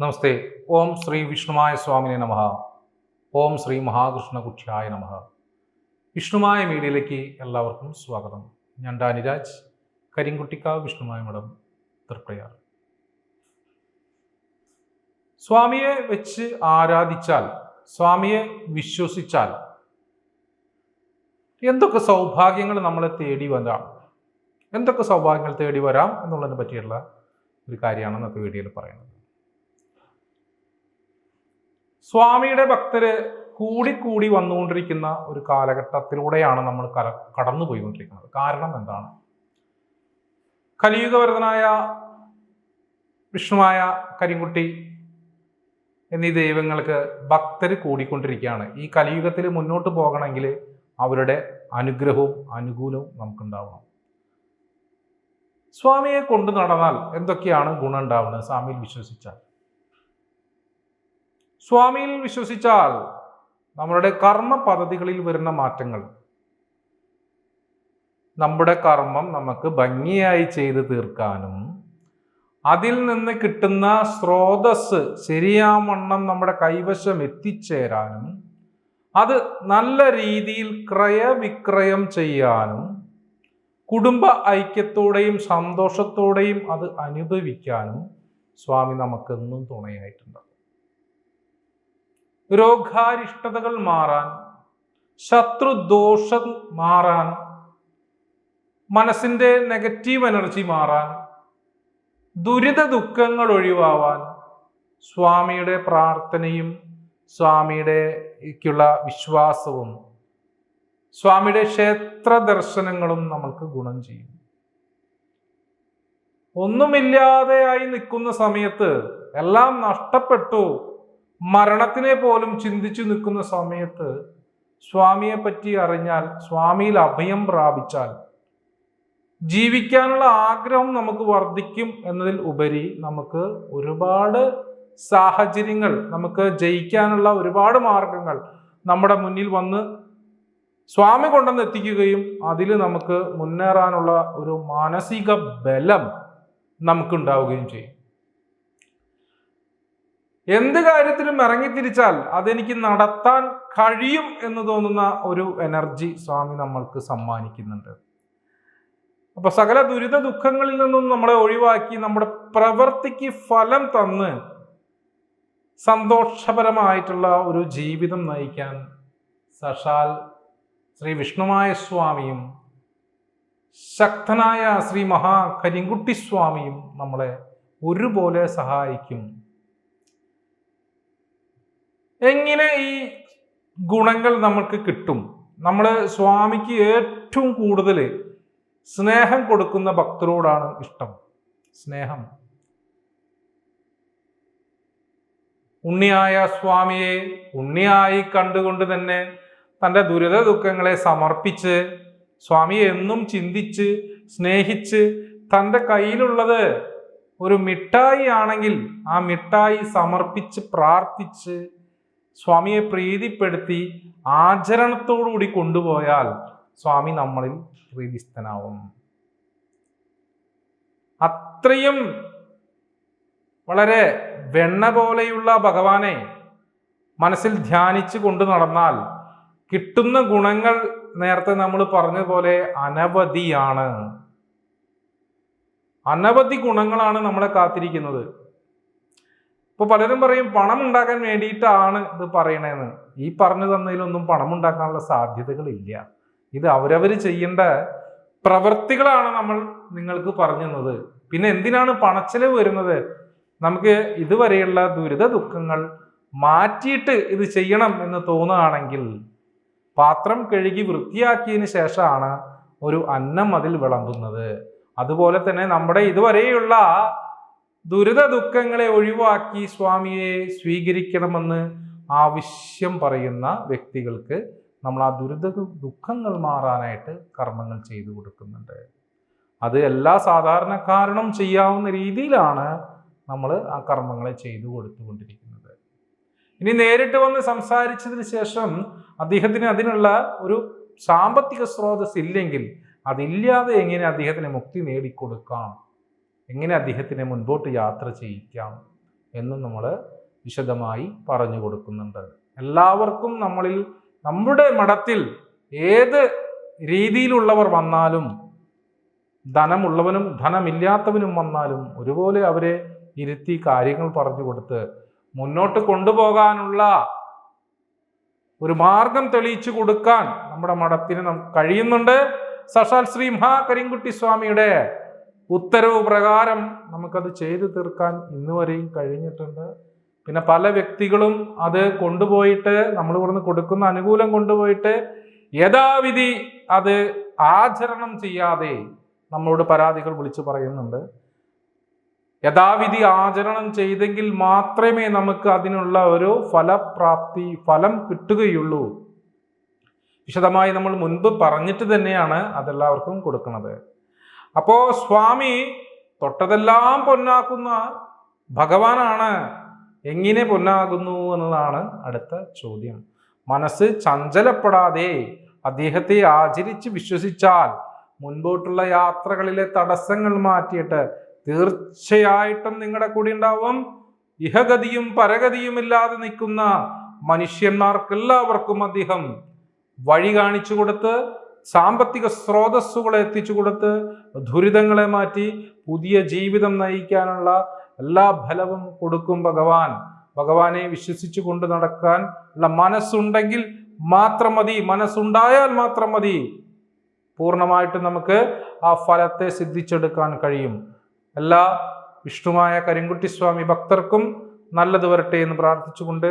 നമസ്തേ. ഓം ശ്രീ വിഷ്ണുമായ സ്വാമിനെ നമ. ഓം ശ്രീ മഹാകൃഷ്ണ കുക്ഷായ നമഃ. വിഷ്ണുമായ മീഡിയയിലേക്ക് എല്ലാവർക്കും സ്വാഗതം. ഞാൻ ഡാനിരാജ് കരിങ്കുട്ടിക്കാവ് വിഷ്ണുമായ മഠം തൃപ്രയാർ. സ്വാമിയെ വെച്ച് ആരാധിച്ചാൽ സ്വാമിയെ വിശ്വസിച്ചാൽ എന്തൊക്കെ സൗഭാഗ്യങ്ങൾ നമ്മളെ തേടി വരാം? എന്തൊക്കെ സൗഭാഗ്യങ്ങൾ തേടി വരാം എന്നുള്ളതിനെ പറ്റിയുള്ള ഒരു കാര്യമാണ് ഇന്നത്തെ വീഡിയോയിൽ പറയുന്നത്. സ്വാമിയുടെ ഭക്തര് കൂടിക്കൂടി വന്നുകൊണ്ടിരിക്കുന്ന ഒരു കാലഘട്ടത്തിലൂടെയാണ് നമ്മൾ കല കടന്നു പോയിക്കൊണ്ടിരിക്കുന്നത് കാരണം എന്താണ്? കലിയുഗവരതനായ വിഷ്ണുവായ കരിങ്കുട്ടി എന്നീ ദൈവങ്ങൾക്ക് ഭക്തർ കൂടിക്കൊണ്ടിരിക്കുകയാണ്. ഈ കലിയുഗത്തിൽ മുന്നോട്ട് പോകണമെങ്കിൽ അവരുടെ അനുഗ്രഹവും അനുകൂലവും നമുക്കുണ്ടാവണം. സ്വാമിയെ കൊണ്ടു നടന്നാൽ എന്തൊക്കെയാണ് ഗുണം ഉണ്ടാവുന്നത്? സ്വാമിയിൽ വിശ്വസിച്ചാൽ. സ്വാമിയിൽ വിശ്വസിച്ചാൽ നമ്മളുടെ കർമ്മ പദ്ധതികളിൽ വരുന്ന മാറ്റങ്ങൾ. നമ്മുടെ കർമ്മം നമുക്ക് ഭംഗിയായി ചെയ്തു തീർക്കാനും അതിൽ നിന്ന് കിട്ടുന്ന സ്രോതസ് ശരിയാവണ്ണം നമ്മുടെ കൈവശം എത്തിച്ചേരാനും അത് നല്ല രീതിയിൽ ക്രയവിക്രയം ചെയ്യാനും കുടുംബ ഐക്യത്തോടെയും സന്തോഷത്തോടെയും അത് അനുഭവിക്കാനും സ്വാമി നമുക്കെന്നും തുണയായിട്ടുണ്ട്. രോഗാരിഷ്ടതകൾ മാറാൻ ശത്രുദോഷം മാറാൻ മനസ്സിന്റെ നെഗറ്റീവ് എനർജി മാറാൻ ദുരിത ദുഃഖങ്ങൾ ഒഴിവാവാൻ സ്വാമിയുടെ പ്രാർത്ഥനയും സ്വാമിയുടെക്കുള്ള വിശ്വാസവും സ്വാമിയുടെ ക്ഷേത്ര ദർശനങ്ങളും നമ്മൾക്ക് ഗുണം ചെയ്യും. ഒന്നുമില്ലാതെയായി നിൽക്കുന്ന സമയത്ത് എല്ലാം നഷ്ടപ്പെട്ടു. മരണത്തിനെ പോലും ചിന്തിച്ചു നിൽക്കുന്ന സമയത്ത് സ്വാമിയെ പറ്റി അറിഞ്ഞാൽ സ്വാമിയിൽ അഭയം പ്രാപിച്ചാൽ ജീവിക്കാനുള്ള ആഗ്രഹം നമുക്ക് വർദ്ധിക്കും എന്നതിൽ ഉപരി നമുക്ക് ഒരുപാട് സാഹചര്യങ്ങൾ നമുക്ക് ജയിക്കാനുള്ള ഒരുപാട് മാർഗങ്ങൾ നമ്മുടെ മുന്നിൽ വന്ന് സ്വാമി കൊണ്ടുവന്ന് എത്തിക്കുകയും അതിൽ നമുക്ക് മുന്നേറാനുള്ള ഒരു മാനസിക ബലം നമുക്കുണ്ടാവുകയും ചെയ്യും. എന്ത് കാര്യത്തിലും ഇറങ്ങിത്തിരിച്ചാൽ അതെനിക്ക് നടത്താൻ കഴിയും എന്ന് തോന്നുന്ന ഒരു എനർജി സ്വാമി നമ്മൾക്ക് സമ്മാനിക്കുന്നുണ്ട്. അപ്പൊ സകല ദുരിത ദുഃഖങ്ങളിൽ നിന്നും നമ്മളെ ഒഴിവാക്കി നമ്മുടെ പ്രവൃത്തിക്ക് ഫലം തന്ന് സന്തോഷപരമായിട്ടുള്ള ഒരു ജീവിതം നയിക്കാൻ സഷാൽ ശ്രീ വിഷ്ണുമായ സ്വാമിയും ശക്തനായ ശ്രീ മഹാ കരിങ്കുട്ടി സ്വാമിയും നമ്മളെ ഒരുപോലെ സഹായിക്കും. എങ്ങനെ ഈ ഗുണങ്ങൾ നമുക്ക് കിട്ടും? നമ്മൾ സ്വാമിക്ക് ഏറ്റവും കൂടുതൽ സ്നേഹം കൊടുക്കുന്ന ഭക്തരോടാണ് ഇഷ്ടം. സ്നേഹം. ഉണ്ണിയായ സ്വാമിയെ ഉണ്ണിയായി കണ്ടുകൊണ്ട് തന്നെ തന്റെ ദുരിത ദുഃഖങ്ങളെ സമർപ്പിച്ച് സ്വാമിയെ എന്നും ചിന്തിച്ച് സ്നേഹിച്ച് തന്റെ കയ്യിലുള്ളത് ഒരു മിഠായി ആണെങ്കിൽ ആ മിഠായി സമർപ്പിച്ച് പ്രാർത്ഥിച്ച് സ്വാമിയെ പ്രീതിപ്പെടുത്തി ആചരണത്തോടുകൂടി കൊണ്ടുപോയാൽ സ്വാമി നമ്മളിൽ പ്രീതിസ്ഥനാവും. അത്രയും വളരെ വെണ്ണ പോലെയുള്ള ഭഗവാനെ മനസ്സിൽ ധ്യാനിച്ചു കൊണ്ടു നടന്നാൽ കിട്ടുന്ന ഗുണങ്ങൾ നേരത്തെ നമ്മൾ പറഞ്ഞ പോലെ അനവധിയാണ്. അനവധി ഗുണങ്ങളാണ് നമ്മളെ കാത്തിരിക്കുന്നത്. ഇപ്പൊ പലരും പറയും പണം ഉണ്ടാക്കാൻ വേണ്ടിയിട്ടാണ് ഇത് പറയണേന്ന്. ഈ പറഞ്ഞു തന്നതിലൊന്നും പണം ഉണ്ടാക്കാനുള്ള സാധ്യതകളില്ല. ഇത് അവരവർ ചെയ്യേണ്ട പ്രവൃത്തികളാണ് നമ്മൾ നിങ്ങൾക്ക് പറഞ്ഞത് പിന്നെ എന്തിനാണ് പണച്ചെലവ് വരുന്നത്? നമുക്ക് ഇതുവരെയുള്ള ദുരിത ദുഃഖങ്ങൾ മാറ്റിയിട്ട് ഇത് ചെയ്യണം എന്ന് തോന്നുകയാണെങ്കിൽ പാത്രം കഴുകി വൃത്തിയാക്കിയതിന് ശേഷമാണ് ഒരു അന്നം അതിൽ വിളമ്പുന്നത്. അതുപോലെ തന്നെ നമ്മുടെ ഇതുവരെയുള്ള ദുരിത ദുഃഖങ്ങളെ ഒഴിവാക്കി സ്വാമിയെ സ്വീകരിക്കണമെന്ന് ആവശ്യം പറയുന്ന വ്യക്തികൾക്ക് നമ്മൾ ആ ദുരിത ദുഃഖങ്ങൾ മാറാനായിട്ട് കർമ്മങ്ങൾ ചെയ്തു കൊടുക്കുന്നുണ്ട്. അത് എല്ലാ സാധാരണക്കാരനും ചെയ്യാവുന്ന രീതിയിലാണ് നമ്മൾ ആ കർമ്മങ്ങളെ ചെയ്തു കൊടുത്തുകൊണ്ടിരിക്കുന്നത്. ഇനി നേരിട്ട് വന്ന് സംസാരിച്ചതിന് ശേഷം അദ്ദേഹത്തിന് അതിനുള്ള ഒരു സാമ്പത്തിക സ്രോതസ് ഇല്ലെങ്കിൽ അതില്ലാതെ എങ്ങനെ അദ്ദേഹത്തിന് മുക്തി നേടിക്കൊടുക്കാം? എങ്ങനെ അദ്ദേഹത്തിനെ മുൻപോട്ട് യാത്ര ചെയ്യിക്കാം എന്നും നമ്മൾ വിശദമായി പറഞ്ഞു കൊടുക്കുന്നുണ്ട്. എല്ലാവർക്കും നമ്മളിൽ നമ്മുടെ മഠത്തിൽ ഏത് രീതിയിലുള്ളവർ വന്നാലും ധനമുള്ളവനും ധനമില്ലാത്തവനും വന്നാലും ഒരുപോലെ അവരെ ഇരുത്തി കാര്യങ്ങൾ പറഞ്ഞു കൊടുത്ത് മുന്നോട്ട് കൊണ്ടുപോകാനുള്ള ഒരു മാർഗം തെളിയിച്ചു കൊടുക്കാൻ നമ്മുടെ മഠത്തിന് നമുക്ക് കഴിയുന്നുണ്ട്. സഷാൽ ശ്രീ മഹാ കരിങ്കുട്ടി സ്വാമിയുടെ ഉത്തരവ് പ്രകാരം നമുക്കത് ചെയ്തു തീർക്കാൻ ഇന്ന് വരെയും കഴിഞ്ഞിട്ടുണ്ട്. പിന്നെ പല വ്യക്തികളും അത് കൊണ്ടുപോയിട്ട് നമ്മൾ ഇവിടുന്ന് കൊടുക്കുന്ന അനുകൂലം കൊണ്ടുപോയിട്ട് യഥാവിധി അത് ആചരണം ചെയ്യാതെ നമ്മളോട് പരാതികൾ വിളിച്ചു പറയുന്നുണ്ട്. യഥാവിധി ആചരണം ചെയ്തെങ്കിൽ മാത്രമേ നമുക്ക് അതിനുള്ള ഒരു ഫലപ്രാപ്തി ഫലം കിട്ടുകയുള്ളൂ. വിശദമായി നമ്മൾ മുൻപ് പറഞ്ഞിട്ട് തന്നെയാണ് അതെല്ലാവർക്കും കൊടുക്കുന്നത്. അപ്പോ സ്വാമി തൊട്ടതെല്ലാം പൊന്നാക്കുന്ന ഭഗവാനാണ്. എങ്ങനെ പൊന്നാകുന്നു എന്നതാണ് അടുത്ത ചോദ്യം. മനസ്സ് ചഞ്ചലപ്പെടാതെ അദ്ദേഹത്തെ ആചരിച്ച് വിശ്വസിച്ചാൽ മുൻപോട്ടുള്ള യാത്രകളിലെ തടസ്സങ്ങൾ മാറ്റിയിട്ട് തീർച്ചയായിട്ടും നിങ്ങളുടെ കൂടെ ഉണ്ടാവും. ഇഹഗതിയും പരഗതിയും ഇല്ലാതെ നിൽക്കുന്ന മനുഷ്യന്മാർക്കെല്ലാവർക്കും അദ്ദേഹം വഴി കാണിച്ചു കൊടുത്ത് സാമ്പത്തിക സ്രോതസ്സുകളെ എത്തിച്ചു കൊടുത്ത് ദുരിതങ്ങളെ മാറ്റി പുതിയ ജീവിതം നയിക്കാനുള്ള എല്ലാ ഫലവും കൊടുക്കും ഭഗവാൻ. ഭഗവാനെ വിശ്വസിച്ചു കൊണ്ട് നടക്കാൻ ഉള്ള മനസ്സുണ്ടെങ്കിൽ മാത്രം മതി. മനസ്സുണ്ടായാൽ മാത്രം മതി. പൂർണമായിട്ടും നമുക്ക് ആ ഫലത്തെ സിദ്ധിച്ചെടുക്കാൻ കഴിയും. എല്ലാ വിഷ്ണുമായ കരിങ്കുട്ടി സ്വാമി ഭക്തർക്കും നല്ലത് വരട്ടെ എന്ന് പ്രാർത്ഥിച്ചുകൊണ്ട്